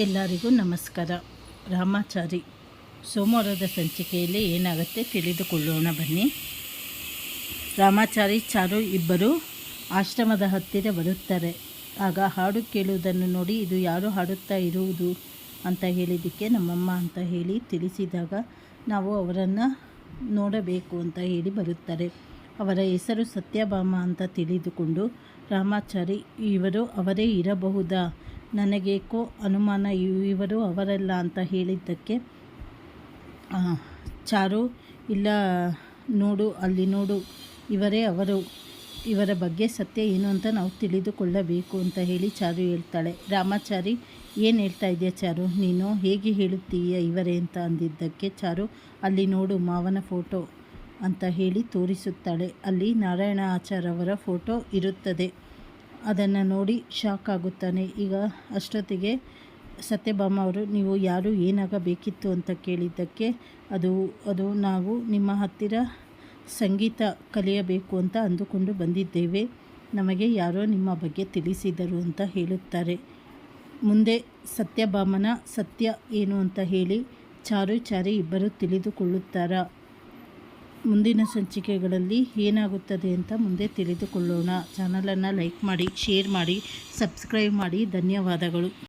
ಎಲ್ಲರಿಗೂ ನಮಸ್ಕಾರ. ರಾಮಾಚಾರಿ, ಸೋಮವಾರದ ಸಂಚಿಕೆಯಲ್ಲಿ ಏನಾಗುತ್ತೆ ತಿಳಿದುಕೊಳ್ಳೋಣ ಬನ್ನಿ. ರಾಮಾಚಾರಿ, ಚಾರು ಇಬ್ಬರು ಆಶ್ರಮದ ಹತ್ತಿರ ಬರುತ್ತಾರೆ. ಆಗ ಹಾಡು ಕೇಳುವುದನ್ನು ನೋಡಿ, ಇದು ಯಾರು ಹಾಡುತ್ತಾ ಇರುವುದು ಅಂತ ಹೇಳಿದ್ದಕ್ಕೆ ನಮ್ಮಮ್ಮ ಅಂತ ಹೇಳಿ ತಿಳಿಸಿದಾಗ ನಾವು ಅವರನ್ನು ನೋಡಬೇಕು ಅಂತ ಹೇಳಿ ಬರುತ್ತಾರೆ. ಅವರ ಹೆಸರು ಸತ್ಯಭಾಮ ಅಂತ ತಿಳಿದುಕೊಂಡು ರಾಮಾಚಾರಿ, ಇವರು ಅವರೇ ಇರಬಹುದಾ? ನನಗೇಕೋ ಅನುಮಾನ ಇವ್- ಇವರು ಅವರಲ್ಲ ಅಂತ ಹೇಳಿದ್ದಕ್ಕೆ ಚಾರು, ಇಲ್ಲ, ನೋಡು, ಅಲ್ಲಿ ನೋಡು, ಇವರೇ ಅವರು, ಇವರ ಬಗ್ಗೆ ಸತ್ಯ ಏನು ಅಂತ ನಾವು ತಿಳಿದುಕೊಳ್ಳಬೇಕು ಅಂತ ಹೇಳಿ ಚಾರು ಹೇಳ್ತಾಳೆ. ರಾಮಾಚಾರಿ, ಏನು ಹೇಳ್ತಾ ಇದೆಯಾ ಚಾರು? ನೀನು ಹೇಗೆ ಹೇಳುತ್ತೀಯ ಇವರೇ ಅಂತ ಅಂದಿದ್ದಕ್ಕೆ ಚಾರು, ಅಲ್ಲಿ ನೋಡು, ಮಾವನ ಫೋಟೋ ಅಂತ ಹೇಳಿ ತೋರಿಸುತ್ತಾಳೆ. ಅಲ್ಲಿ ನಾರಾಯಣ ಆಚಾರ್ಯವರ ಫೋಟೋ ಇರುತ್ತದೆ. ಅದನ್ನು ನೋಡಿ ಶಾಕ್ ಆಗುತ್ತಾನೆ. ಈಗ ಅಷ್ಟೊತ್ತಿಗೆ ಸತ್ಯಭಾಮ ಅವರು, ನೀವು ಯಾರು? ಏನಾಗಬೇಕಿತ್ತು? ಅಂತ ಕೇಳಿದ್ದಕ್ಕೆ, ಅದು ಅದು ನಾವು ನಿಮ್ಮ ಹತ್ತಿರ ಸಂಗೀತ ಕಲಿಯಬೇಕು ಅಂತ ಅಂದುಕೊಂಡು ಬಂದಿದ್ದೇವೆ. ನಮಗೆ ಯಾರೋ ನಿಮ್ಮ ಬಗ್ಗೆ ತಿಳಿಸಿದರು ಅಂತ ಹೇಳುತ್ತಾರೆ. ಮುಂದೆ ಸತ್ಯಭಾಮನ ಸತ್ಯ ಏನು ಅಂತ ಹೇಳಿ ಚಾರು ಚಾರಿ ಇಬ್ಬರು ತಿಳಿದುಕೊಳ್ಳುತ್ತಾರಾ? ಮುಂದಿನ ಸಂಚಿಕೆಗಳಲ್ಲಿ ಏನಾಗುತ್ತದೆ ಅಂತ ಮುಂದೆ ತಿಳಿದುಕೊಳ್ಳೋಣ. ಚಾನಲನ್ನು ಲೈಕ್ ಮಾಡಿ ಶೇರ್ ಮಾಡಿ ಸಬ್ಸ್ಕ್ರೈಬ್ ಮಾಡಿ. ಧನ್ಯವಾದಗಳು.